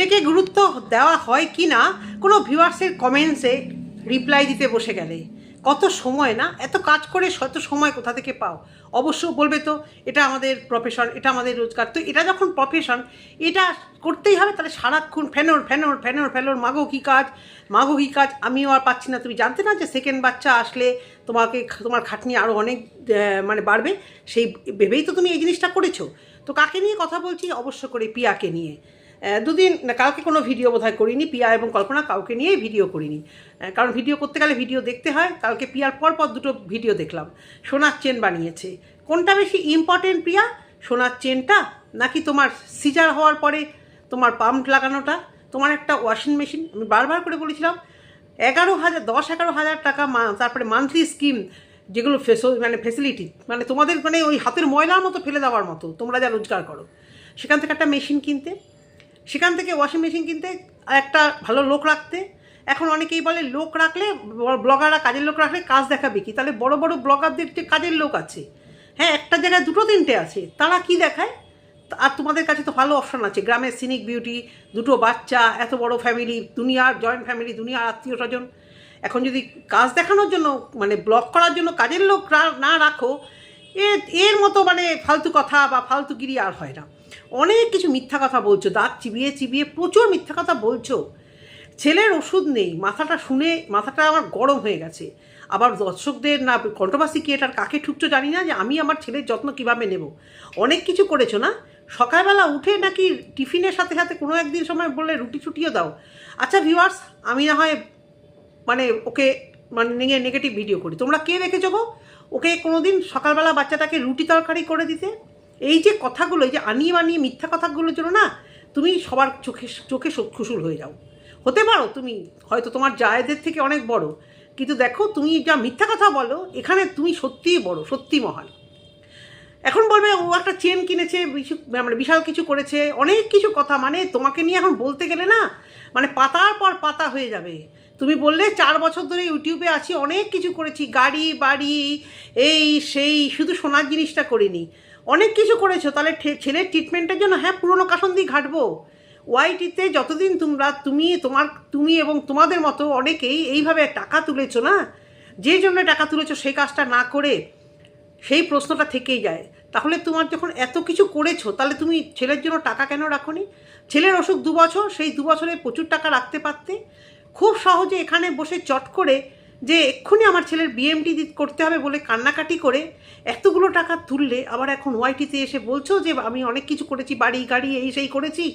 থেকে গুরুত্ব দেওয়া হয় কি না, কোনো ভিউয়ার্সের কমেন্টসে রিপ্লাই দিতে বসে গেলে। কত সময় না? এত কাজ করে শত সময় কোথা থেকে পাও? অবশ্য বলবে তো, এটা আমাদের প্রফেশন এটা আমাদের রোজগার। তো এটা যখন প্রফেশন এটা করতেই হবে, তাহলে সারাক্ষণ ফ্যানোর ফ্যানোর ফ্যানোর ফ্যানোর মাগো কী কাজ? মাগো কী কাজ? আমিও আর পাচ্ছি না। তুমি জানতে না যে সেকেন্ড বাচ্চা আসলে তোমাকে, তোমার খাটনি আরও অনেক মানে বাড়বে? সেই, ভেবেই তো তুমি এই জিনিসটা করেছ। তো কাকে নিয়ে কথা বলছি? অবশ্য করে পিয়াকে নিয়ে। দুদিন কালকে কোনো ভিডিও বোধহয় করিনি, পিয়া এবং কল্পনা কাউকে নিয়েই ভিডিও করিনি। কারণ ভিডিও করতে গেলে ভিডিও দেখতে হয়, কালকে পিয়ার পর পর দুটো ভিডিও দেখলাম। সোনার চেন বানিয়েছে। কোনটা বেশি ইম্পর্টেন্ট পিয়া? সোনার চেনটা? নাকি তোমার সিজার হওয়ার পরে তোমার পাম্প লাগানোটা? তোমার একটা ওয়াশিং মেশিন আমি বারবার করে বলেছিলাম, এগারো হাজার, দশ, এগারো হাজার টাকা তারপরে মান্থলি স্কিম যেগুলো ফেসো মানে ফেসিলিটি মানে তোমাদের মানে ওই হাতের ময়লার মতো ফেলে দেওয়ার মতো, তোমরা যা রোজগার করো। সেখান থেকে একটা মেশিন কিনতে সেখান থেকে ওয়াশিং মেশিন কিনতে একটা ভালো লোক রাখতে। এখন অনেকেই বলে, লোক রাখলে ব্লগাররা কাজের লোক রাখলে কাজ দেখাবে কি? তাহলে বড় বড় ব্লগারদের যে কাজের লোক আছে হ্যাঁ একটা জায়গায় দুটো তিনটে আছে, তারা কি দেখায়? আর তোমাদের কাছে তো ভালো অপশন আছে গ্রামের সিনিক বিউটি দুটো বাচ্চা, এত বড় ফ্যামিলি দুনিয়ার জয়েন্ট ফ্যামিলি দুনিয়ার আত্মীয় স্বজন। এখন যদি কাজ দেখানোর জন্য মানে ব্লক করার জন্য কাজের লোক না রাখো এর মতো মানে ফালতু কথা বা ফালতুগিরি আর হয় না। অনেক কিছু মিথ্যা কথা বলছো, দাঁত চিবিয়ে চিবিয়ে প্রচুর মিথ্যা কথা বলছো। ছেলের ওষুধ নেই, মাথাটা শুনে মাথাটা আমার গরম হয়ে গেছে। আবার দর্শকদের না কন্ট্রোভার্সি ক্রিয়েটার কাকে ঠুকছো জানি না, যে আমি আমার ছেলের যত্ন কীভাবে নেব? অনেক কিছু করেছ না? সকালবেলা উঠে নাকি টিফিনের সাথে সাথে কোনো একদিন সময় বললে রুটি ছুটিও দাও? আচ্ছা ভিউয়ার্স আমি না হয় মানে ওকে মানে নিয়ে নেগেটিভ ভিডিও করি। তোমরা কে রেখেছো গো? ওকে কোনোদিন সকালবেলা বাচ্চাটাকে রুটি তরকারি করে দিতে? এই যে কথাগুলো, এই যে আনিয়ে বানিয়ে মিথ্যা কথাগুলোর জন্য না, তুমি সবার চোখে চোখে খুশুল হয়ে যাও। হতে পারো তুমি, হয়তো তোমার জায়েদের থেকে অনেক বড়, কিন্তু দেখো তুমি যা মিথ্যা কথা বলো, এখানে তুমি সত্যিই বড়, সত্যি মহান। এখন বলবে, ও একটা চেন কিনেছে মানে বিশাল কিছু করেছে, অনেক কিছু কথা মানে তোমাকে নিয়ে এখন বলতে গেলে না মানে পাতার পর পাতা হয়ে যাবে। তুমি বললে, চার বছর ধরে ইউটিউবে আছি, অনেক কিছু করেছি, গাড়ি, বাড়ি, এই, সেই, শুধু সোনার জিনিসটা করিনি। অনেক কিছু করেছ, তাহলে ছেলের ট্রিটমেন্টের জন্য হ্যাঁ পুরনো কাসন দিয়ে ঘাটবো। ওয়াইটিতে যতদিন তোমরা, তুমি, তোমার, তুমি এবং তোমাদের মতো অনেকেই এইভাবে টাকা তুলেছো না, যে জন্য টাকা তুলেছো সেই কাজটা না করে সেই প্রশ্নটা থেকেই যায়। তাহলে তোমার যখন এত কিছু করেছ, তাহলে তুমি ছেলের জন্য টাকা কেন রাখোনি? ছেলের অসুখ দু বছর, সেই দু বছরে প্রচুর টাকা রাখতে পারতে? খুব সহজে এখানে বসে চট করে যে এক্ষুনি আমার ছেলের বিএমটি করতে হবে বলে কান্নাকাটি করে এতগুলো টাকা তুললে আবার এখন ওয়াইটিতে এসে বলছো যে আমি অনেক কিছু করেছি, বাড়ি, গাড়ি, এই, সেই করেছি।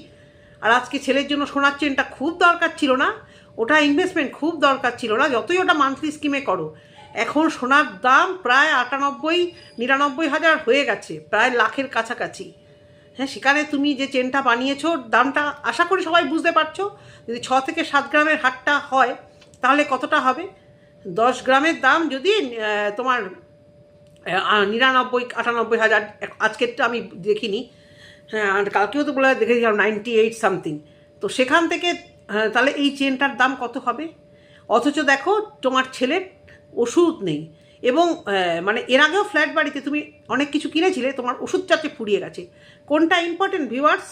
আর আজকে ছেলের জন্য সোনার চেনটা খুব দরকার ছিল না? ওটা ইনভেস্টমেন্ট খুব দরকার ছিল না? যতই ওটা মান্থলি স্কিমে করো, এখন সোনার দাম প্রায় আটানব্বই, নিরানব্বই হাজার হয়ে গেছে, প্রায় লাখের কাছাকাছি। হ্যাঁ সেখানে তুমি যে চেনটা বানিয়েছো, দামটা আশা করি সবাই বুঝতে পারছ। যদি ছ থেকে সাত গ্রামের হাটটা হয়, তাহলে কতটা হবে? দশ গ্রামের দাম যদি তোমার নিরানব্বই আটানব্বই হাজার আজকেরটা আমি দেখিনি হ্যাঁ কালকেও তো বলে দেখেছিলাম নাইনটি এইট সামথিং তো সেখান থেকে হ্যাঁ, তাহলে এই চেনটার দাম কত হবে? অথচ দেখো তোমার ছেলের ওষুধ নেই। এবং মানে এর আগেও ফ্ল্যাট বাড়িতে তুমি অনেক কিছু কিনেছিলে তোমার ওষুধ চার্জে ফুরিয়ে গেছে। কোনটা ইম্পর্টেন্ট ভিউয়ার্স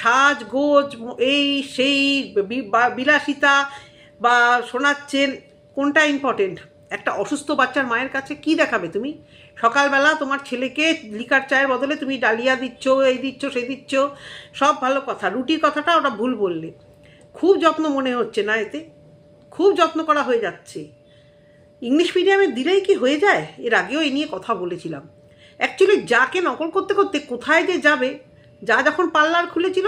সাজ গোজ এই সেই বিলাসিতা বা সোনার চেন কোনটা ইম্পর্টেন্ট একটা অসুস্থ বাচ্চার মায়ের কাছে কি দেখাবে তুমি? সকালবেলা তোমার ছেলেকে লিকার চায়ের বদলে তুমি ডালিয়া দিচ্ছ, এই দিচ্ছ, সেই দিচ্ছ, সব ভালো কথা। রুটির কথাটা ওটা ভুল বললে। খুব যত্ন মনে হচ্ছে না এতে। খুব যত্ন করা হয়ে যাচ্ছে। ইংলিশ মিডিয়ামে দিলেই কি হয়ে যায়? এর আগেও এই নিয়ে কথা বলেছিলাম। অ্যাকচুয়ালি যাকে নকল করতে করতে কোথায় যে যাবে? যা যখন পার্লার খুলেছিল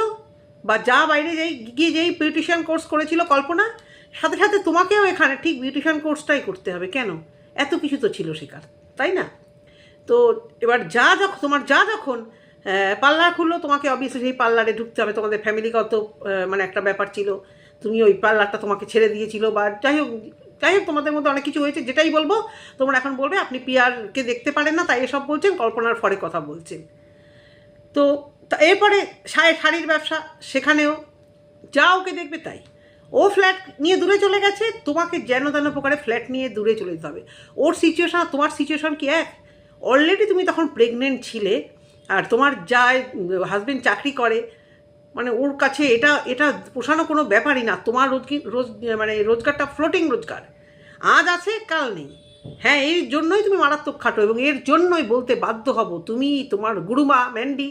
বা যা বাইরে যাই গিয়ে যেই বিউটিশিয়ান কোর্স করেছিল কল্পনা সাথে সাথে তোমাকেও এখানে ঠিক বিউটিশিয়ান কোর্সটাই করতে হবে। কেন? এত কিছু তো ছিল শেখার তাই না? তো এবার যা যখন তোমার যা যখন পার্লার খুললো, তোমাকে অবভিয়াসলি সেই পার্লারে ঢুকতে হবে। তোমাদের ফ্যামিলিগত মানে একটা ব্যাপার ছিল। তুমি ওই পার্লারটা তোমাকে ছেড়ে দিয়েছিল বা যাই হোক যাই হোক, তোমাদের মধ্যে অনেক কিছু হয়েছে। যেটাই বলব, তোমরা এখন বলবে, আপনি পিয়ারকে দেখতে পারেন না, তাই এসব বলছেন, কল্পনার ফরে কথা বলছেন। তো এরপরে শাড়ি শাড়ির ব্যবসা, সেখানেও যা ওকে দেখবে তাই। ও ফ্ল্যাট নিয়ে দূরে চলে গেছে, তোমাকে যেন তেন প্রকারে ফ্ল্যাট নিয়ে দূরে চলে যেতে হবে। ওর সিচুয়েশন তোমার সিচুয়েশন কি এক? অলরেডি তুমি তখন প্রেগনেন্ট ছিলে, আর তোমার যা হাজবেন্ড চাকরি করে মানে ওর কাছে এটা এটা পোষানো কোনো ব্যাপারই না। তোমার রোজ রোজ মানে রোজগারটা ফ্লোটিং রোজগার। আজ আছে, কাল নেই। হ্যাঁ এর জন্যই তুমি মারাত্মক খাটো, এবং এর জন্যই বলতে বাধ্য হব তুমি, তোমার গুরুমা, ম্যান্ডি,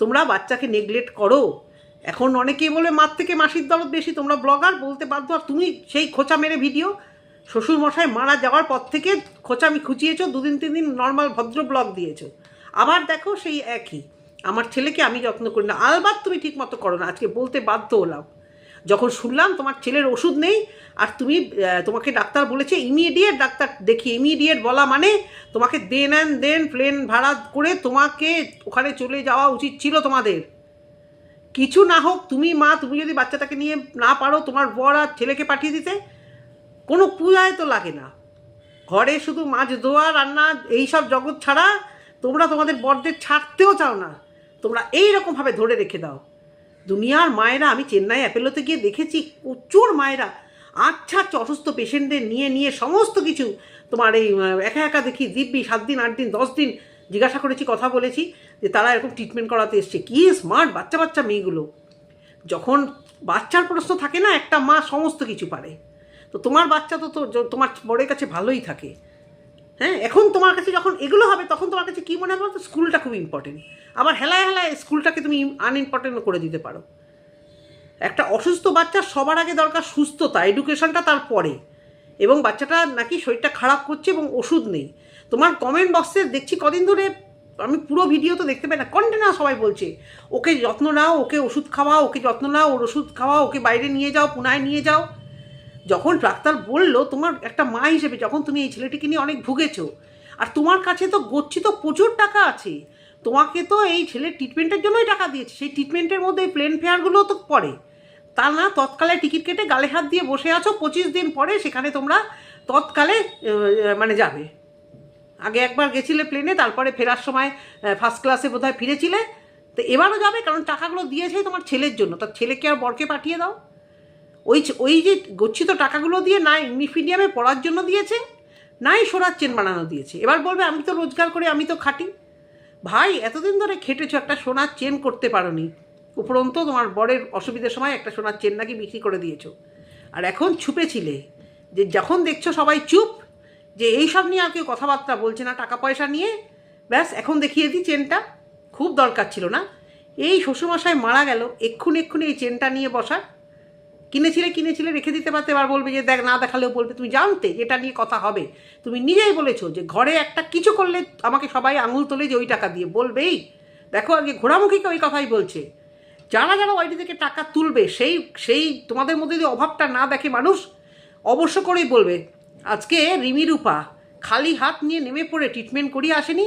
তোমরা বাচ্চাকে নেগলেক্ট করো। এখন অনেকেই বলে, মার থেকে মাসির দরদ বেশি, তোমরা ব্লগার, বলতে বাধ্য আর তুমি সেই খোঁচা মেরে ভিডিও। শ্বশুর মশাই মারা যাওয়ার পর থেকে খোঁচা আমি খুঁচিয়েছো, দুদিন, তিন দিন নর্মাল ভদ্র ব্লগ দিয়েছ। আবার দেখো সেই একই। আমার ছেলেকে আমি যত্ন করি না। আলবাত তুমি ঠিক মতো করো না, আজকে বলতে বাধ্য হলাম। যখন শুনলাম তোমার ছেলের ওষুধ নেই, আর তুমি তোমাকে ডাক্তার বলেছে ইমিডিয়েট ডাক্তার দেখি ইমিডিয়েট বলা মানে তোমাকে দেন অ্যান্ড দেন প্লেন ভাড়া করে তোমাকে ওখানে চলে যাওয়া উচিত ছিল তোমাদের। কিছু না হোক, তুমি মা, তুমি যদি বাচ্চাটাকে নিয়ে না পারো, তোমার বর আর ছেলেকে পাঠিয়ে দিতে, কোনো পূজায় তো লাগে না। ঘরে শুধু মাছ ধোয়া, রান্না এইসব জগৎ ছাড়া তোমরা তোমাদের বরদের ছাড়তেও চাও না। তোমরা এই রকমভাবে ধরে রেখে দাও। দুনিয়ার মায়েরা, আমি চেন্নাই অ্যাপেলোতে গিয়ে দেখেছি, প্রচুর মায়েরা আচ্ছা আচ্ছা অসুস্থ পেশেন্টদের নিয়ে নিয়ে সমস্ত কিছু তোমার এই একা একা দেখি, দিব্যি সাত দিন, আট দিন, দশ দিন জিজ্ঞাসা করেছি, কথা বলেছি, যে তারা এরকম ট্রিটমেন্ট করাতে এসছে। কী স্মার্ট বাচ্চা বাচ্চা মেয়েগুলো? যখন বাচ্চার প্রশ্ন থাকে না, একটা মা সমস্ত কিছু পারে। তো তোমার বাচ্চা তো তো তোমার বড়ের কাছে ভালোই থাকে। হ্যাঁ এখন তোমার কাছে যখন এগুলো হবে, তখন তোমার কাছে কী মনে হবে বলতো? স্কুলটা খুব ইম্পর্টেন্ট আবার হেলায় হেলায় স্কুলটাকে তুমি আনইম্পর্টেন্ট করে দিতে পারো। একটা অসুস্থ বাচ্চা সবার আগে দরকার সুস্থতা এডুকেশনটা তার পরে। এবং বাচ্চাটা নাকি শরীরটা খারাপ করছে এবং ওষুধ নেই। তোমার কমেন্ট বক্সে দেখছি কদিন ধরে আমি পুরো ভিডিও তো দেখতে পাই না। কন্টেনা সবাই বলছে। ওকে যত্ন নাও, ওকে ওষুধ খাওয়াও, ওকে যত্ন নাও, ওর ওষুধ খাওয়াও, ওকে বাইরে নিয়ে যাও, পুনায় নিয়ে যাও। যখন ডাক্তার বলল, তোমার একটা মা হিসেবে যখন তুমি এই ছেলেটিকে নিয়ে অনেক ভুগেছো, আর তোমার কাছে তো গচ্ছিত প্রচুর টাকা আছে, তোমাকে তো এই ছেলের ট্রিটমেন্টের জন্যই টাকা দিয়েছে। সেই ট্রিটমেন্টের মধ্যে এই প্লেন ফেয়ারগুলো তো পড়ে। তা না, তৎকালে টিকিট কেটে গালে হাত দিয়ে বসে আছো, পঁচিশ দিন পরে সেখানে তোমরা তৎকালে মানে যাবে। আগে একবার গেছিলে প্লেনে তারপরে ফেরার সময় ফার্স্ট ক্লাসে বোধহয় ফিরেছিলে। তো এবারও যাবে, কারণ টাকাগুলো দিয়েছে তোমার ছেলের জন্য। তার ছেলেকে আর বরকে পাঠিয়ে দাও। ওই ওই যে গচ্ছিত টাকাগুলো দিয়ে না ইংলিশ মিডিয়ামে পড়ার জন্য দিয়েছে, নাই সোনার চেন বানানো দিয়েছে। এবার বলবে, আমি তো রোজগার করে, আমি তো খাটি। ভাই, এতদিন ধরে খেটেছো, একটা সোনার চেন করতে পারোনি। উপরন্ত তোমার বরের অসুবিধার সময় একটা সোনার চেন নাকি বিক্রি করে দিয়েছ। আর এখন ছুপেছিলে, যে যখন দেখছ সবাই চুপ যে এই সব নিয়ে আর কেউ কথাবার্তা বলছে না, টাকা পয়সা নিয়ে। ব্যাস, এখন দেখিয়ে দিই চেনটা। খুব দরকার ছিল না। এই শ্বশুরমশাই মারা গেল, এক্ষুনি এক্ষুনি এই চেনটা নিয়ে বসা কিনেছিলে কিনেছিলে, রেখে দিতে পারতে এবার বলবে যে, দেখ, না দেখালেও বলবে, তুমি জানতে এটা নিয়ে কথা হবে। তুমি নিজেই বলেছ যে, ঘরে একটা কিছু করলে আমাকে সবাই আঙুল তোলে যে, ওই টাকা দিয়ে। বলবেই। দেখো আগে ঘোরামুখীকে ওই কথাই বলছে। যারা যারা ওইটি থেকে টাকা তুলবে, সেই সেই তোমাদের মধ্যে যদি অভাবটা না দেখে মানুষ, অবশ্য করেই বলবে আজকে রিমি রূপা খালি হাত নিয়ে নেমে পড়ে ট্রিটমেন্ট করিয়ে আসেনি।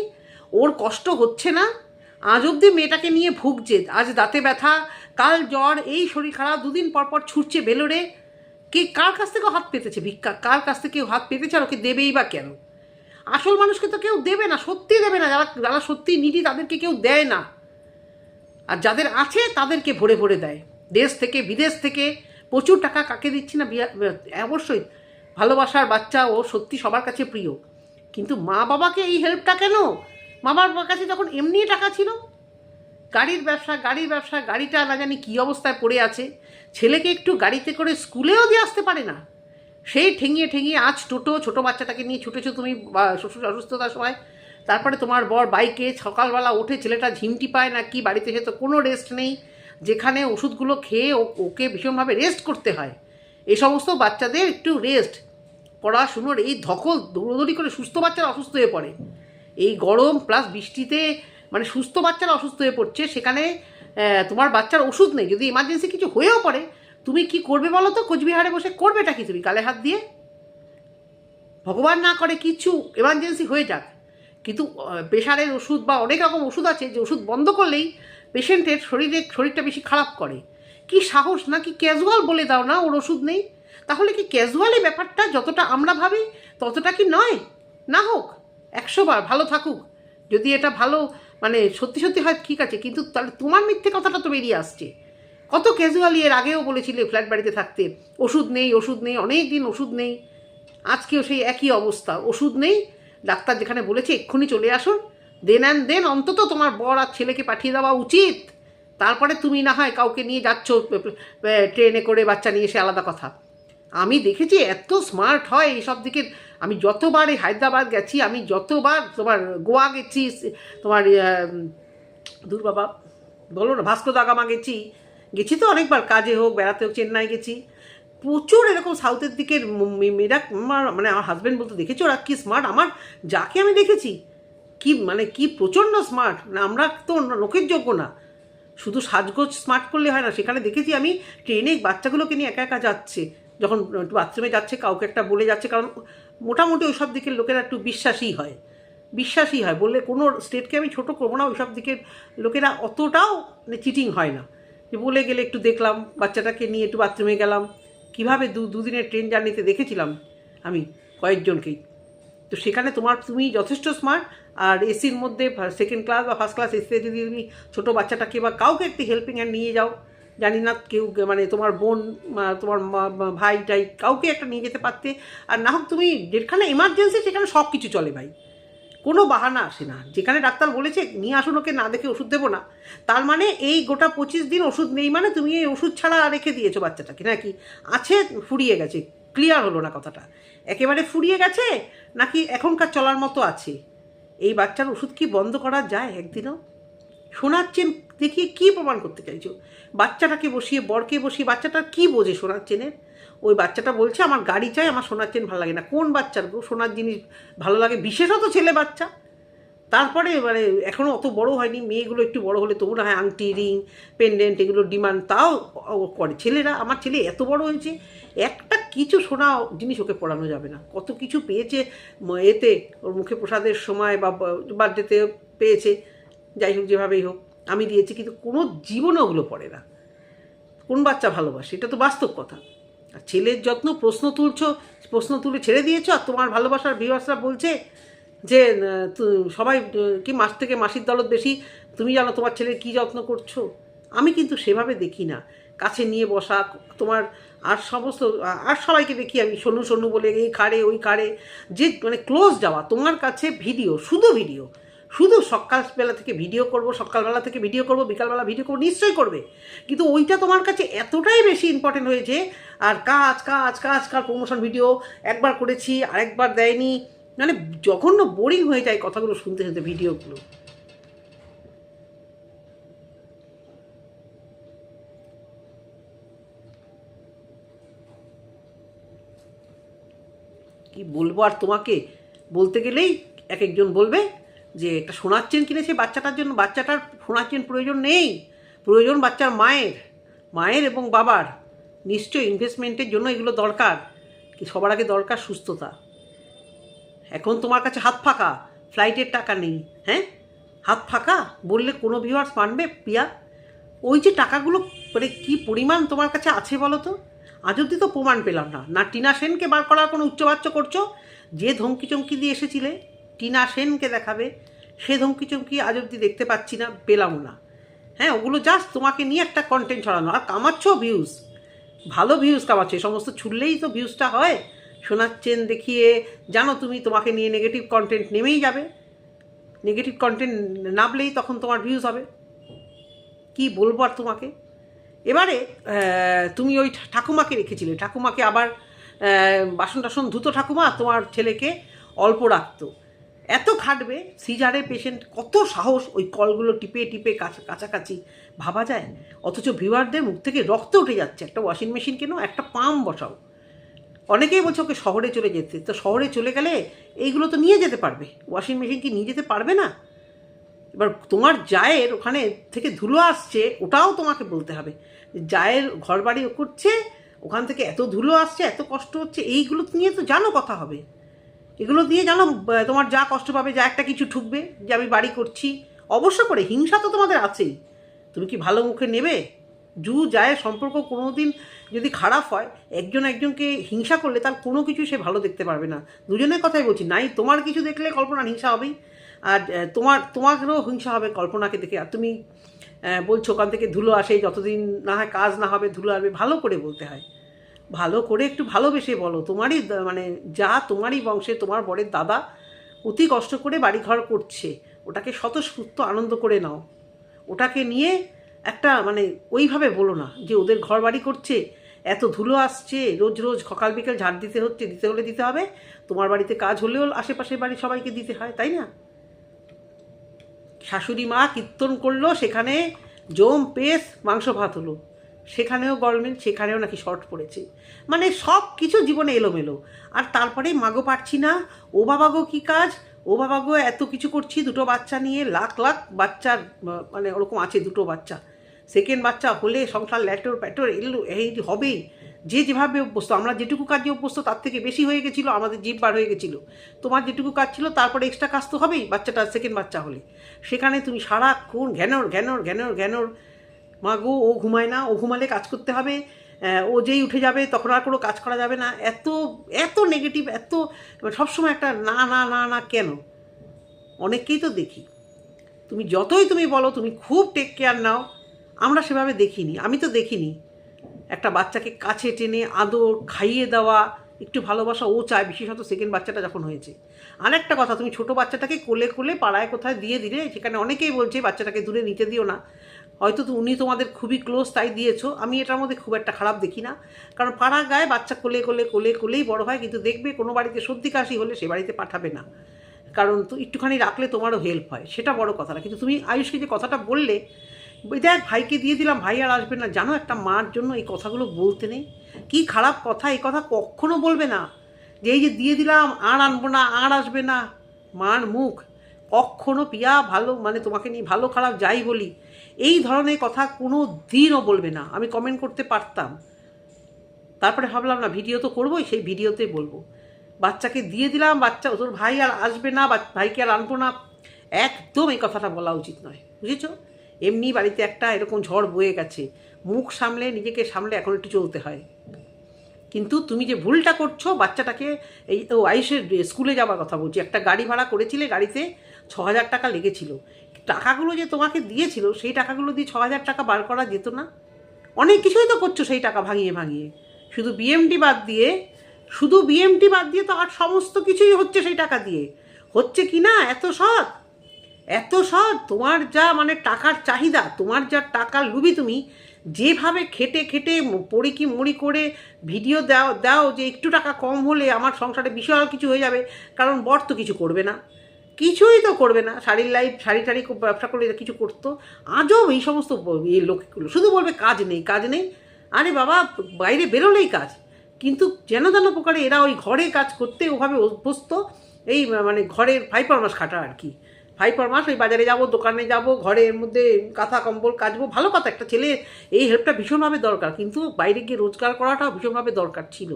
ওর কষ্ট হচ্ছে না। আজ অবধি মেয়েটাকে নিয়ে ভুগছে। আজ দাঁতে ব্যথা, কাল জ্বর, এই শরীর খারাপ, দুদিন পর পর ছুটছে বেলোরে কে কার কাছ থেকে হাত পেতেছে ভিক্ষা? কার কাছ থেকে হাত পেতেছে আর ওকে দেবেই বা কেন? আসল মানুষকে তো কেউ দেবে না, সত্যি দেবে না। যারা যারা সত্যি নিডি তাদেরকে কেউ দেয় না। আর যাদের আছে তাদেরকে ভরে ভরে দেয়। দেশ থেকে, বিদেশ থেকে প্রচুর টাকা কাকে দিচ্ছি না অবশ্যই ভালোবাসার বাচ্চা ও সত্যি সবার কাছে প্রিয়। কিন্তু মা বাবাকে এই হেল্পটা কেন? মা বাবার কাছে তখন এমনি টাকা ছিল। গাড়ির ব্যবসা গাড়ির ব্যবসা, গাড়িটা না জানি কী অবস্থায় পড়ে আছে। ছেলেকে একটু গাড়িতে করে স্কুলেও দিয়ে আসতে পারে না। সেই ঠেঙিয়ে ঠেঙিয়ে আজ টোটো ছোটো বাচ্চাটাকে নিয়ে ছুটেছো তুমি শ্বশুর অসুস্থতার সময়। তারপরে তোমার বর বাইকে সকালবেলা ওঠে ছেলেটা ঝিমটি পায় না কি, বাড়িতে এসে তো কোনো রেস্ট নেই। যেখানে ওষুধগুলো খেয়ে ওকে ভীষণভাবে রেস্ট করতে হয়। এ সমস্ত বাচ্চাদের একটু রেস্ট পড়াশুনোর এই ধকল দৌড়দৌড়ি করে সুস্থ বাচ্চারা অসুস্থ হয়ে পড়ে। এই গরম প্লাস বৃষ্টিতে মানে সুস্থ বাচ্চারা অসুস্থ হয়ে পড়ছে, সেখানে তোমার বাচ্চার ওষুধ নেই, যদি ইমার্জেন্সি কিছু হয়েও পড়ে, তুমি কি করবে বলো তো? কোচবিহারে বসে করবেটা কি তুমি? গালে হাত দিয়ে? ভগবান না করে কিছু এমার্জেন্সি হয়ে যাক। কিন্তু প্রেশারের ওষুধ বা অনেক রকম ওষুধ আছে, যে ওষুধ বন্ধ করলেই পেশেন্টের শরীরে, শরীরটা বেশি খারাপ করে। কি সাহস না, কি ক্যাজুয়াল বলে দাও না, ওর ওষুধ নেই। তাহলে কি ক্যাজুয়ালি ব্যাপারটা যতটা আমরা ভাবি, ততটা কি নয়? না হোক, একশো বার ভালো থাকুক। যদি এটা ভালো মানে সত্যি সত্যি হয়, ঠিক আছে, কিন্তু তাহলে তোমার মিথ্যে কথাটা তো বেরিয়ে আসছে। কত ক্যাজুয়ালি এর আগেও বলেছিলে ফ্ল্যাট বাড়িতে থাকতে, ওষুধ নেই ওষুধ নেই অনেক দিন ওষুধ নেই। আজকেও সেই একই অবস্থা, ওষুধ নেই। ডাক্তার যেখানে বলেছে, এক্ষুনি চলে আসুন দেন অ্যান্ড দেন অন্তত তোমার বর আর ছেলেকে পাঠিয়ে দেওয়া উচিত। তারপরে তুমি না হয় কাউকে নিয়ে যাচ্ছ ট্রেনে করে বাচ্চা নিয়ে এসে আলাদা কথা। আমি দেখেছি এত স্মার্ট হয় এইসব দিকে। আমি যতবার এই হায়দ্রাবাদ গেছি, আমি যতবার তোমার গোয়া গেছি, তোমার দূর বাবা, বলো না, ভাস্কো দাগামা গেছি গেছি তো অনেকবার, কাজে হোক, বেড়াতে হোক, চেন্নাই গেছি। প্রচুর এরকম সাউথের দিকের মেয়েরা, আমার- মানে আমার হাজব্যান্ড বলতে, দেখেছি ওরা কি স্মার্ট আমার, যাকে আমি দেখেছি, কি মানে কি প্রচণ্ড স্মার্ট না, আমরা তো লোকের যোগ্য না। শুধু সাজগোজ স্মার্ট করলে হয় না, সেখানে দেখেছি আমি ট্রেনে বাচ্চাগুলোকে নিয়ে একা একা যাচ্ছে। যখন বাথরুমে যাচ্ছে, কাউকে একটা বলে যাচ্ছে, কারণ মোটামুটি ওইসব দিকের লোকেরা একটু বিশ্বাসী হয়। বিশ্বাসী হয়। বললে কোনো স্টেটকে আমি ছোট করব না, ওইসব দিকের লোকেরা অতটাও চিটিং হয় না। যে বলে গেলে একটু দেখলাম, বাচ্চাটাকে নিয়ে একটু বাথরুমে গেলাম। কীভাবে দু, দুদিনের ট্রেন জার্নিতে দেখেছিলাম আমি কয়েকজনকেই। তো সেখানে তোমার, তুমি যথেষ্ট স্মার্ট আর এসির মধ্যে সেকেন্ড ক্লাস বা ফার্স্ট ক্লাস এসিতে যদি তুমি ছোটো বাচ্চাটাকে বা কাউকে একটি হেল্পিং হ্যান্ড নিয়ে যাও জানি না কেউ মানে তোমার বোন তোমার ভাই, টাই, কাউকে একটা নিয়ে যেতে পারতে। আর না হোক তুমি যেখানে এমার্জেন্সি সেখানে সব কিছু চলে ভাই। কোনো বাহানা আসে না। যেখানে ডাক্তার বলেছে, নিয়ে আসুন ওকে, না দেখে ওষুধ দেবো না। তার মানে এই গোটা পঁচিশ দিন ওষুধ নেই মানে তুমি এই ওষুধ ছাড়া রেখে দিয়েছ বাচ্চাটাকে নাকি আছে, ফুরিয়ে গেছে। ক্লিয়ার হলো না কথাটা। একেবারে ফুরিয়ে গেছে, নাকি এখনকার চলার মতো আছে? এই বাচ্চার ওষুধ কি বন্ধ করা যায় একদিনও? শোনাচ্ছেন দেখিয়ে কী প্রমাণ করতে চাইছো? বাচ্চাটাকে বসিয়ে, বরকে বসিয়ে বাচ্চাটা কি বোঝে সোনার চেনের ওই বাচ্চাটা বলছে, আমার গাড়ি চাই, আমার সোনার চেন ভালো লাগে না। কোন বাচ্চার সোনার জিনিস ভালো লাগে? বিশেষত ছেলে বাচ্চা। তারপরে মানে এখনও অত বড় হয়নি, মেয়েগুলো একটু বড় হলে তবু না হয় আংটি, রিং, পেন্ডেন্ট এগুলো ডিমান্ড তাও করে। ছেলেরা, আমার ছেলে এত বড় হয়েছে, একটা কিছু সোনা জিনিস ওকে পড়ানো যাবে না। কত কিছু পেয়েছে, এতে ওর মুখে প্রসাদের সময় বা বার্থডেতে পেয়েছে। যাই হোক, যেভাবেই হোক, আমি দিয়েছি, কিন্তু কোনো জীবনে ওগুলো পড়ে না। কোন বাচ্চা ভালোবাসে? এটা তো বাস্তব কথা। আর ছেলের যত্ন, প্রশ্ন তুলছো, প্রশ্ন তুলে ছেড়ে দিয়েছ, আর তোমার ভালোবাসার ভিউয়ার্সরা বলছে যে সবাই, কি মাস থেকে মাসির দলত বেশি? তুমি জানো তোমার ছেলের কী যত্ন করছ? আমি কিন্তু সেভাবে দেখি না। কাছে নিয়ে বসা, তোমার আর সমস্ত আর সবাইকে দেখি আমি সোনু সোনু বলে, এই কারে ওই কারে যে মানে ক্লোজ যাওয়া, তোমার কাছে ভিডিও শুধু ভিডিও শুধু সকালবেলা থেকে ভিডিও করব, সকালবেলা থেকে ভিডিও করব, বিকালবেলা ভিডিও করব, নিশ্চয়ই করবে। কিন্তু ওইটা তোমার কাছে এতটাই বেশি ইম্পর্টেন্ট হয়েছে, আর কাজ কাজ কাজ কাজ প্রমোশন ভিডিও একবার করেছি, আরেকবার দেয়নি মানে জঘন্য বোরিং হয়ে যায় কথাগুলো শুনতে শুনতে ভিডিওগুলো কি বলব আর তোমাকে? বলতে গেলেই এক একজন বলবে। যে একটা সোনার চেন কিনেছে বাচ্চাটার জন্য, বাচ্চাটার সোনার চেন প্রয়োজন নেই। প্রয়োজন বাচ্চার মায়ের মায়ের এবং বাবার। নিশ্চয়ই ইনভেস্টমেন্টের জন্য এগুলো দরকার, কি সবার আগে দরকার সুস্থতা। এখন তোমার কাছে হাত ফাঁকা ফ্লাইটের টাকা নেই হ্যাঁ? হাত ফাঁকা? বললে কোনো ভিউয়ার্স মানবে? প্রিয়া, ওই যে টাকাগুলো মানে কি পরিমাণ তোমার কাছে আছে বলো তো? আজ অব্দি তো প্রমাণ পেলাম না। না টিনা সেনকে বার করার কোনো উচ্চবাচ্য করছ? যে ধমকি চমকি দিয়ে এসেছিলে? টিনা সেনকে দেখাবে, সে ধমকি চমকি আজ অব্দি দেখতে পাচ্ছি না, পেলামও না। হ্যাঁ ওগুলো জাস্ট তোমাকে নিয়ে একটা কন্টেন্ট ছড়ানো, আর কামাচ্ছ ভিউজ ভালো ভিউজ কামাচ্ছ, এই সমস্ত ছুড়লেই তো ভিউজটা হয়। শোনাচ্ছেন দেখিয়ে, জানো তুমি, তোমাকে নিয়ে নেগেটিভ কন্টেন্ট নেমেই যাবে। নেগেটিভ কন্টেন্ট নামলেই তখন তোমার ভিউজ হবে। কি বলব আর তোমাকে? এবারে তুমি ওই ঠাকুমাকে রেখেছিলে। ঠাকুমাকে আবার বাসন টাসন ধুতো ঠাকুমা, তোমার ছেলেকে অল্প রাখতো। এত খাটবে সিজারে পেশেন্ট কত সাহস ওই কলগুলো টিপে টিপে কাছা, কাছাকাছি ভাবা যায়? অথচ ভিউয়ারদের মুখ থেকে রক্ত উঠে যাচ্ছে। একটা ওয়াশিং মেশিন কেন? একটা পাম্প বসাও। অনেকেই বলছে ওকে শহরে চলে যেতে। তো শহরে চলে গেলে এইগুলো তো নিয়ে যেতে পারবে। ওয়াশিং মেশিন কি নিয়ে যেতে পারবে না? এবার তোমার জায়ের ওখানে থেকে ধুলো আসছে, ওটাও তোমাকে বলতে হবে। জায়ের ঘর বাড়ি করছে, ওখান থেকে এত ধুলো আসছে, এত কষ্ট হচ্ছে, এইগুলো নিয়ে তো জানো কথা হবে। এগুলো দিয়ে জানো তোমার যা কষ্ট পাবে, যা একটা কিছু ঠুকবে, যে আমি বাড়ি করছি। অবশ্য করে হিংসা তো তোমাদের আছেই। তুমি কি ভালো মুখে নেবে? জু যায় সম্পর্ক কোনো দিন যদি খারাপ হয়, একজন একজনকে হিংসা করলে তার কোনো কিছু সে ভালো দেখতে পারবে না। দুজনের কথাই বলছি, নাই, তোমার কিছু দেখলে কল্পনার হিংসা হবেই। আর তোমার, তোমারও হিংসা হবে কল্পনাকে দেখে। আর তুমি বলছো, ওখান থেকে ধুলো আসে, যতদিন না হয় কাজ না হবে, ধুলো আসবে, ভালো করে বলতে হয়। ভালো করে একটু ভালোবেসে বলো। তোমারই মানে যা তোমারই বংশে, তোমার বরের দাদা অতি কষ্ট করে বাড়িঘর করছে, ওটাকে স্বতঃস্ফূর্ত আনন্দ করে নাও। ওটাকে নিয়ে একটা মানে ওইভাবে বলো না যে ওদের ঘর বাড়ি করছে, এত ধুলো আসছে, রোজ রোজ সকাল বিকেল ঝাড় দিতে হচ্ছে, দিতে হলে দিতে হবে, তোমার বাড়িতে কাজ হলেও আশেপাশের বাড়ি সবাইকে দিতে হয়, তাই না? শাশুড়ি মা কীর্তন করল, সেখানে জম, পেস, মাংস ভাত হলো। সেখানেও গরমিল সেখানেও নাকি শর্ট পড়েছে। মানে সব কিছু জীবনে এলোমেলো। আর তারপরে মাগো পারছি না, ও বাবা গো কী কাজ? ও বাবা গো এত কিছু করছি, দুটো বাচ্চা নিয়ে লাখ লাখ বাচ্চার মানে ওরকম আছে দুটো বাচ্চা। সেকেন্ড বাচ্চা হলে সংসার ল্যাটোর প্যাটোর এলো, এই হবেই। যে যেভাবে অভ্যস্ত, আমরা যেটুকু কাজে অভ্যস্ত, তার থেকে বেশি হয়ে গেছিল, আমাদের জিভ বার হয়ে গেছিল। তোমার যেটুকু কাজ ছিল, তারপরে এক্সট্রা কাজ তো হবেই, বাচ্চাটা সেকেন্ড বাচ্চা হলে। সেখানে তুমি সারাক্ষণ ঘ্যানোর ঘ্যানোর ঘ্যানোর ঘ্যানোর মা গো, ও ঘুমায় না, ও ঘুমালে কাজ করতে হবে ও যেই উঠে যাবে তখন আর কোনো কাজ করা যাবে না। এত এত নেগেটিভ এত সবসময় একটা না না না না কেন? অনেককেই তো দেখি। তুমি যতই তুমি বলো, তুমি খুব টেক কেয়ার নাও। আমরা সেভাবে দেখিনি, আমি তো দেখিনি। একটা বাচ্চাকে কাছে টেনে আদর, খাইয়ে দেওয়া, একটু ভালোবাসা ও চায়, বিশেষত সেকেন্ড বাচ্চাটা যখন হয়েছে। আরেকটা কথা, তুমি ছোট বাচ্চাটাকে কোলে কোলে পাড়ায় কোথায় দিয়ে দিলে, সেখানে অনেকেই বলছে, বাচ্চাটাকে দূরে নিতে দিও না। হয়তো তো উনি তোমাদের খুবই ক্লোজ তাই দিয়েছ। আমি এটার মধ্যে খুব একটা খারাপ দেখি না। কারণ পাড়া গায়ে বাচ্চা কোলে কোলে কোলে কোলেই বড় হয়, কিন্তু দেখবে কোনো বাড়িতে সর্দি কাশি হলে সে বাড়িতে পাঠাবে না। কারণ তো একটুখানি রাখলে তোমারও হেল্প হয়, সেটা বড় কথা না। কিন্তু তুমি আয়ুষকে যে কথাটা বললে দেখ ভাইকে দিয়ে দিলাম, ভাই আর আসবে না। জানো একটা মার জন্য এই কথাগুলো বলতে নেই। কি খারাপ কথা, এই কথা কখনো বলবে না। যে এই যে দিয়ে দিলাম, আর আনব না, আর আসবে না। মার মুখ। কখনো পিয়া ভালো মানে তোমাকে নিয়ে ভালো খারাপ যাই বলি এই ধরনের কথা কোনো দিনও বলবে না। আমি কমেন্ট করতে পারতাম। তারপরে ভাবলাম, না ভিডিও তো করবোই, সেই ভিডিওতে বলব। বাচ্চাকে দিয়ে দিলাম, বাচ্চা, তোর ভাই আর আসবে না ভাইকে আর আনব না। একদম এই কথাটা বলা উচিত নয়, বুঝেছ? এমনি বাড়িতে একটা এরকম ঝড় বয়ে গেছে। মুখ সামলে, নিজেকে সামলে এখন একটু চলতে হয়। কিন্তু তুমি যে ভুলটা করছ, বাচ্চাটাকে এই, ও আয়ুষের, স্কুলে যাওয়ার কথা বলছি। একটা গাড়ি ভাড়া করেছিলে গাড়িতে ছ হাজার টাকা লেগেছিল। টাকাগুলো যে তোমাকে দিয়েছিল, সেই টাকাগুলো দিয়ে ছ হাজার টাকা বার করা যেত না। অনেক কিছুই তো করছ সেই টাকা ভাঙিয়ে ভাঙিয়ে। শুধু বিএমটি বাদ দিয়ে, শুধু বিএমটি বাদ দিয়ে তো আর সমস্ত কিছুই হচ্ছে সেই টাকা দিয়ে। হচ্ছে কি না? এত সৎ? এত সৎ? তোমার যা মানে টাকার চাহিদা, তোমার যা টাকার লুবি তুমি, যেভাবে খেটে খেটে পড়ি কি মুড়ি করে ভিডিও দাও দাও যে একটু টাকা কম হলে আমার সংসারে বিশাল কিছু হয়ে যাবে, কারণ বর তো কিছু করবে না। কিছুই তো করবে না। শাড়ির লাইফ শাড়ি টাড়ি ব্যবসা করলে কিছু করতো। আজও এই সমস্ত এই লোকগুলো শুধু বলবে কাজ নেই কাজ নেই। আরে বাবা, বাইরে বেরোলেই কাজ। কিন্তু যেন যেন প্রকারে এরা ওই ঘরে কাজ করতে ওভাবে অভ্যস্ত, এই মানে ঘরের ফাইপার মাস খাটা আর কি। ফাইপার মাস ওই বাজারে যাব, দোকানে যাব ঘরের মধ্যে কাঁথা, কম্বল কাচবো, ভালো কথা। একটা ছেলে এই হেল্পটা ভীষণভাবে দরকার। কিন্তু বাইরে গিয়ে রোজগার করাটাও ভীষণভাবে দরকার ছিল।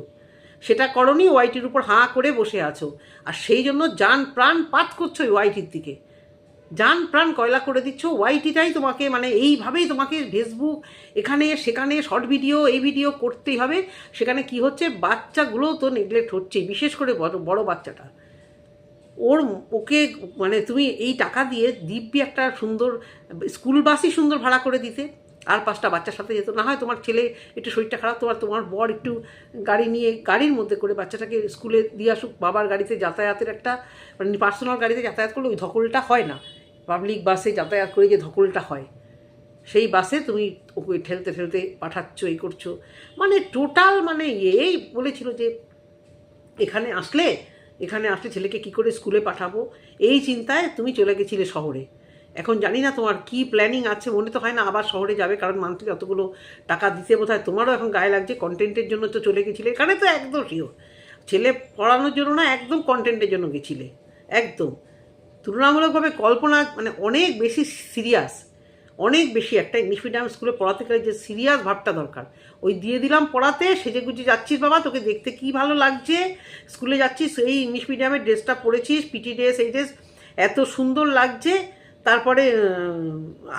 সেটা করনি ওয়াইটির উপর হাঁ করে বসে আছো। আর সেই জন্য যান প্রাণ পাত করছ ওই ওয়াইটির দিকে। যান প্রাণ কয়লা করে দিচ্ছ ওয়াইটিটাই তোমাকে মানে এইভাবেই তোমাকে ফেসবুক এখানে, সেখানে শর্ট ভিডিও এই ভিডিও করতেই হবে। সেখানে কি হচ্ছে বাচ্চাগুলো তো নেগলেক্ট হচ্ছে বিশেষ করে বড় বড় বাচ্চাটা। ওর ওকে মানে তুমি এই টাকা দিয়ে দিব্যি একটা সুন্দর, স্কুল বাসই সুন্দর ভাড়া করে দিতে। আর পাঁচটা বাচ্চার সাথে যেত। না হয় তোমার ছেলে একটু শরীরটা খারাপ, তোমার তোমার বর একটু গাড়ি নিয়ে, গাড়ির মধ্যে করে বাচ্চাটাকে স্কুলে দিয়ে আসুক, বাবার গাড়িতে যাতায়াতের একটা মানে পার্সোনাল গাড়িতে যাতায়াত করলে ওই ধকলটা হয় না। পাবলিক বাসে যাতায়াত করে যে ধকলটা হয়। সেই বাসে তুমি ওকে ঠেলতে ঠেলতে পাঠাচ্ছ, এই করছ। মানে টোটাল মানে এই বলেছিল যে, এখানে আসলে এখানে আসলে ছেলেকে কি করে স্কুলে পাঠাবো? এই চিন্তায় তুমি চলে গেছিলে শহরে। এখন জানি না তোমার কি প্ল্যানিং আছে, মনে তো হয় না আবার শহরে যাবে, কারণ মান্থলি অতগুলো টাকা দিতে বোধ হয় তোমারও এখন গায়ে লাগছে কন্টেন্টের জন্য তো চলে গেছিলে, এখানে তো একদম শিও ছেলে পড়ানোর জন্য না একদম কন্টেন্টের জন্য গেছিলে, একদম। তুলনামূলকভাবে কল্পনা মানে অনেক বেশি সিরিয়াস অনেক বেশি একটা ইংলিশ মিডিয়াম স্কুলে পড়াতে গেলে যে সিরিয়াস ভাবটা দরকার। ওই দিয়ে দিলাম পড়াতে, সেজে গুজে যাচ্ছিস বাবা, তোকে দেখতে কি ভালো লাগছে? স্কুলে যাচ্ছিস, এই ইংলিশ মিডিয়ামের ড্রেসটা পরেছিস পিটি ড্রেস এই ড্রেস এত সুন্দর লাগছে তারপরে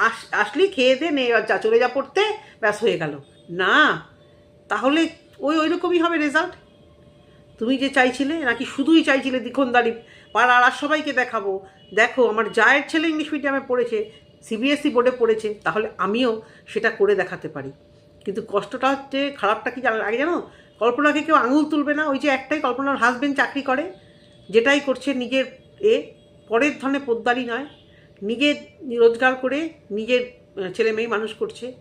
আস, আসলি, খেয়ে দে, নে, যা, চলে যা পড়তে, ব্যাস হয়ে গেল। না, তাহলে ওই ওই রকমই হবে রেজাল্ট তুমি যে চাইছিলে, নাকি শুধুই চাইছিলে দ্বিখনদারি পাড়ার আর সবাইকে দেখাবো। দেখো, আমার জায়ের ছেলে ইংলিশ মিডিয়ামে পড়েছে সিবিএসসি বোর্ডে পড়েছে, তাহলে আমিও সেটা করে দেখাতে পারি। কিন্তু কষ্টটা হচ্ছে, খারাপটা কি আগে জানো? কল্পনাকে কেউ আঙুল তুলবে না, ওই যে একটাই কল্পনার হাজবেন্ড চাকরি করে, যেটাই করছে নিজের এ, পরের ধরনের পোদ্দারি নয়। নিজের রোজগার করে নিজের ছেলে মেয়ে মানুষ করছে।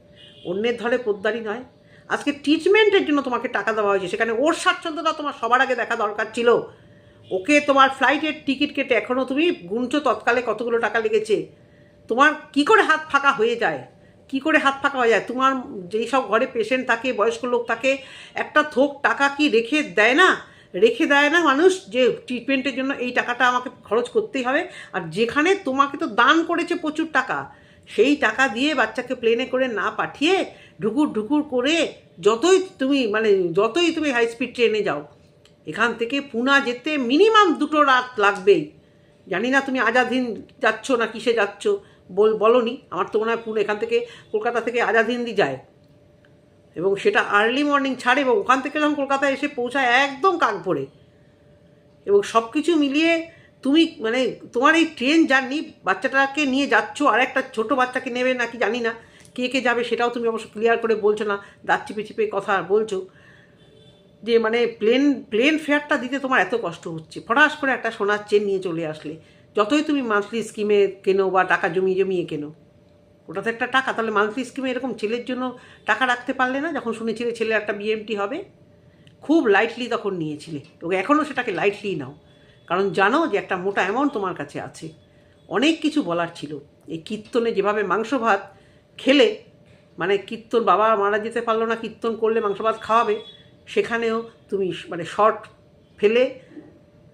অন্যের ধরে পোদ্দারি নয়। আজকে ট্রিটমেন্টের জন্য তোমাকে টাকা দেওয়া হয়েছে। সেখানে ওর স্বাচ্ছন্দ্যতা তোমার সবার আগে দেখা দরকার ছিল। ওকে তোমার ফ্লাইটের টিকিট কেটে এখনও তুমি গুনছো তৎকালে কতগুলো টাকা লেগেছে। তোমার কি করে হাত ফাঁকা হয়ে যায়? কি করে হাত ফাঁকা হয়ে যায়? তোমার যেই সব ঘরে পেশেন্ট থাকে, বয়স্ক লোক থাকে, একটা থোক টাকা কি রেখে দেয় না? রেখে দেয় না মানুষ যে ট্রিটমেন্টের জন্য এই টাকাটা আমাকে খরচ করতেই হবে। আর যেখানে তোমাকে তো দান করেছে প্রচুর টাকা, সেই টাকা দিয়ে বাচ্চাকে প্লেনে করে না পাঠিয়ে ঢুকুর ঢুকুর করে যতই তুমি মানে যতই তুমি হাই স্পিড ট্রেনে যাও, এখান থেকে পুনা যেতে মিনিমাম দুটো রাত লাগবেই। জানি না তুমি আজাদিন যাচ্ছ না কিসে যাচ্ছ, বল বলনি, আমার তো মনে হয় পুনে এখান থেকে কলকাতা থেকে আজাদিন্দি যায়। এবং সেটা আর্লি মর্নিং ছাড়ে এবং ওখান থেকে যখন কলকাতায় এসে পৌঁছায় একদম কাক পড়ে এবং সব কিছু মিলিয়ে তুমি মানে তোমার এই ট্রেন জার্নি বাচ্চাটাকে নিয়ে যাচ্ছ আর একটা ছোটো বাচ্চাকে নেবে নাকি জানি না, কে কে যাবে সেটাও তুমি অবশ্য ক্লিয়ার করে বলছো না, দাঁত চিপে চিপে কথা বলছো। যে মানে প্লেন প্লেন ফেয়ারটা দিতে তোমার এত কষ্ট হচ্ছে। ফটাস করে একটা সোনার চেন নিয়ে চলে আসলে। যতই তুমি মান্থলি স্কিমে কেনো বা টাকা জমিয়ে জমিয়ে কেনো। ওটা তো একটা টাকা, তাহলে মান্থলি স্কিমে এরকম ছেলের জন্য টাকা রাখতে পারলে না, যখন শুনেছিলে ছেলে একটা বিএমটি হবে, খুব লাইটলি তখন নিয়েছিলে। এবং এখনও সেটাকে লাইটলি নাও। কারণ জানো যে একটা মোটা অ্যামাউন্ট তোমার কাছে আছে। অনেক কিছু বলার ছিল। এই কীর্তনে যেভাবে মাংস ভাত খেলে মানে কীর্তন বাবা মারা যেতে পারল না, কীর্তন করলে মাংস ভাত খাওয়াবে, সেখানেও তুমি মানে শর্ট ফেলে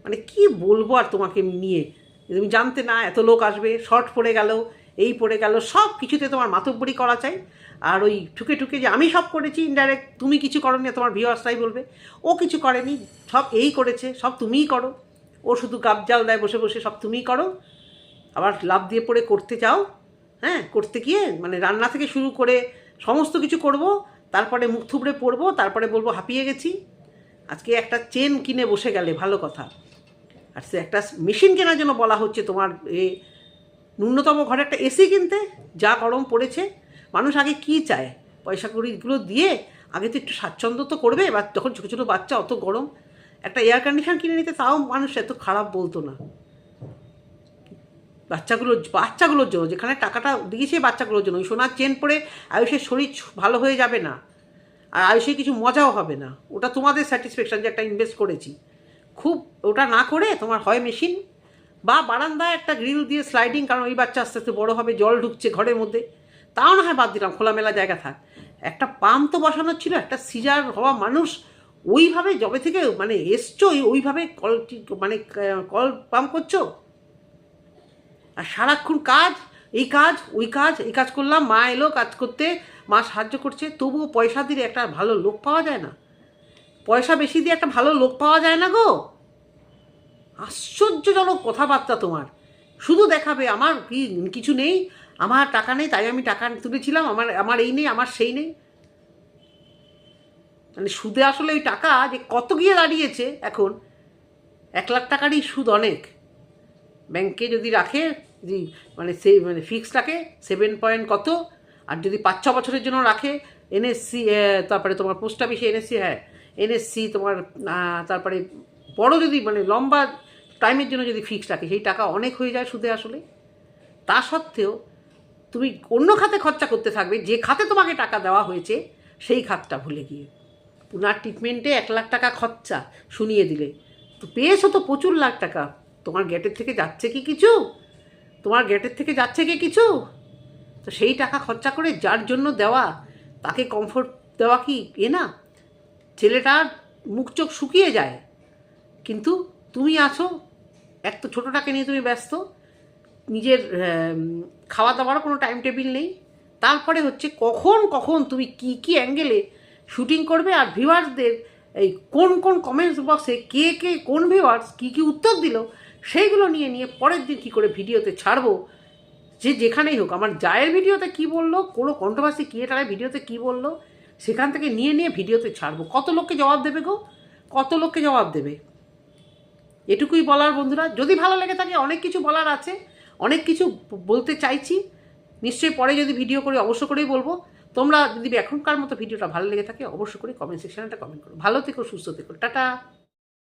মানে কি বলব আর তোমাকে নিয়ে? তুমি জানতে না, এত লোক আসবে শর্ট পড়ে গেল এই পড়ে গেল, সব কিছুতে তোমার মাতব্বরি করা চাই। আর ওই ঠুকে ঠুকে যে আমি সব করেছি ইনডাইরেক্ট তুমি কিছু করো নি তোমার ভিওয়ার্সরাই বলবে। ও কিছু করেনি, সব এই করেছে, সব তুমিই করো। ও শুধু গাবজাল দেয় বসে বসে, সব তুমিই করো। আবার লাভ দিয়ে পড়ে করতে চাও হ্যাঁ করতে গিয়ে মানে রান্না থেকে শুরু করে সমস্ত কিছু করব, তারপরে মুখ থুবড়ে পড়ব, তারপরে বলব হাঁপিয়ে গেছি। আজকে একটা চেন কিনে বসে গেলে, ভালো কথা। আর সে একটা মেশিন কেনার জন্য বলা হচ্ছে তোমার এ ন্যূনতম ঘরে একটা এসি কিনতে, যা গরম পড়েছে, মানুষ আগে কি চায়? পয়সা কড়িগুলো দিয়ে আগে তো একটু স্বাচ্ছন্দ্য তো করবে বা যখন ছোটো ছোটো বাচ্চা অত গরম, একটা এয়ার কন্ডিশন কিনে নিতে তাও মানুষ এত খারাপ বলতো না। বাচ্চাগুলো, বাচ্চাগুলোর জন্য, যেখানে টাকাটা দিয়েছে বাচ্চাগুলোর জন্য, ওই সোনার চেন পরে আয়ুষের শরীর ভালো হয়ে যাবে না, আর আয়ুষে কিছু মজাও হবে না। ওটা তোমাদের স্যাটিসফ্যাকশান যে একটা ইনভেস্ট করেছি। খুব ওটা না করে তোমার হয় মেশিন বা বারান্দায় একটা গ্রিল দিয়ে স্লাইডিং কারণ ওই বাচ্চা আস্তে আস্তে বড়ো হবে, জল ঢুকছে ঘরের মধ্যে। তাও না হয় বাদ দিলাম, খোলামেলা জায়গা থাক। একটা পাম্প তো বসানোর ছিল, একটা সিজার হওয়া মানুষ ওইভাবে জবে থেকে মানে এসছো, ওই- ওইভাবে কল মানে কল পাম্প করছ? আর সারাক্ষণ কাজ, এই কাজ, ওই কাজ, এই কাজ করলাম, মা এলো কাজ করতে, মা সাহায্য করছে, তবুও পয়সা দিলে একটা ভালো লোক পাওয়া যায় না। পয়সা বেশি দিয়ে একটা ভালো লোক পাওয়া যায় না গো। আশ্চর্যজনক কথাবার্তা তোমার। শুধু দেখাবে আমার কি, কিছু নেই, আমার টাকা নেই, তাই আমি টাকা তুলেছিলাম, আমার আমার এই নেই, আমার সেই নেই। মানে সুদে আসলে ওই টাকা যে কত গিয়ে দাঁড়িয়েছে এখন, এক লাখ টাকারই সুদ অনেক। ব্যাংকে যদি রাখে, যদি মানে সে মানে ফিক্সড রাখে সেভেন পয়েন্ট কত, আর যদি পাঁচ, ছ বছরের জন্য রাখে এনএসসি তারপরে তোমার পোস্ট অফিসে এনএসসি হ্যাঁ এনএসসি তোমার তারপরে বড় যদি মানে লম্বা টাইমের জন্য যদি ফিক্সড রাখে, সেই টাকা অনেক হয়ে যায় সুদে আসলে। তা সত্ত্বেও তুমি অন্য খাতে খরচা করতে থাকবে, যে খাতে তোমাকে টাকা দেওয়া হয়েছে, সেই খাতটা ভুলে গিয়ে। পুনার ট্রিটমেন্টে এক লাখ টাকা খরচা শুনিয়ে দিলে। তো পেয়েছ তো প্রচুর লাখ টাকা। তোমার গেটের থেকে যাচ্ছে কি কিছু? তোমার গেটের থেকে যাচ্ছে কি কিছু? তো সেই টাকা খরচা করে যার জন্য দেওয়া, তাকে কমফোর্ট দেওয়া কি এ না? ছেলেটার মুখ চোখ শুকিয়ে যায়। কিন্তু তুমি আছো এক তো ছোটোটাকে নিয়ে তুমি ব্যস্ত, নিজের খাওয়া দাওয়ারও কোনো টাইম টেবিল নেই, তারপরে হচ্ছে কখন কখন তুমি কি কি অ্যাঙ্গেলে শুটিং করবে আর ভিউয়ার্সদের এই কোন কোন কমেন্টস বক্সে কে কে, কোন ভিউয়ার্স কী কী উত্তর দিল, সেইগুলো নিয়ে নিয়ে পরের দিন কী করে ভিডিওতে ছাড়বো, যে যেখানেই হোক। আমার জায়ের ভিডিওতে কি বলল, কোনো কন্ট্রোভার্সি ক্রিয়েটারের ভিডিওতে কি বলল, সেখান থেকে নিয়ে নিয়ে ভিডিওতে ছাড়বো। কত লোককে জবাব দেবে গো? কত লোককে জবাব দেবে? এটুকুই বলার বন্ধুরা, যদি ভালো লেগে থাকে, অনেক কিছু বলার আছে, অনেক কিছু বলতে চাইছি, নিশ্চয়ই পরে যদি ভিডিও করি, অবশ্য করেই বলব। তোমরা যদি এখনকার মতো ভিডিওটা ভালো লেগে থাকে, অবশ্য করে কমেন্ট সেকশানে একটা কমেন্ট করো। ভালো থেকো, সুস্থ থেকো, টাটা!